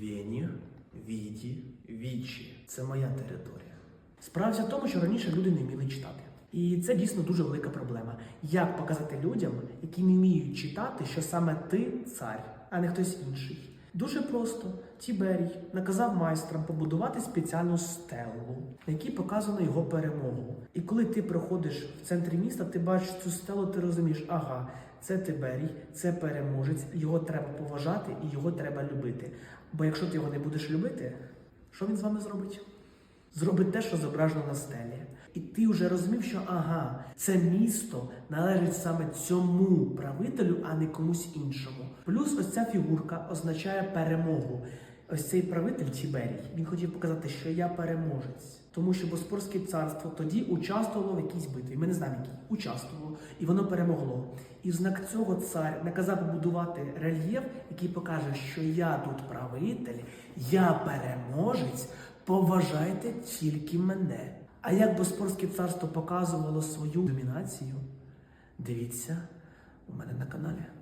Вені, Віді, Вічі. Це моя територія. Справа в тому, що раніше люди не вміли читати. І це дійсно дуже велика проблема. Як показати людям, які не вміють читати, що саме ти цар, а не хтось інший? Дуже просто Тіберій наказав майстрам побудувати спеціальну стелу, на якій показано його перемогу. І коли ти проходиш в центрі міста, ти бачиш цю стелу, ти розумієш, ага, це Тиберій, це переможець, його треба поважати і його треба любити. Бо якщо ти його не будеш любити, що він з вами зробить? Зробить те, що зображено на стелі. І ти вже розумів, що ага, це місто належить саме цьому правителю, а не комусь іншому. Плюс ось ця фігурка означає перемогу. Ось цей правитель Тіберій, він хотів показати, що я переможець. Тому що Боспорське царство тоді участвувало в якійсь битві. Ми не знаємо, якій участвувало, і воно перемогло. І в знак цього цар наказав побудувати рельєф, який покаже, що я тут правитель, я переможець. Поважайте тільки мене. А як Боспорське царство показувало свою домінацію, дивіться у мене на каналі.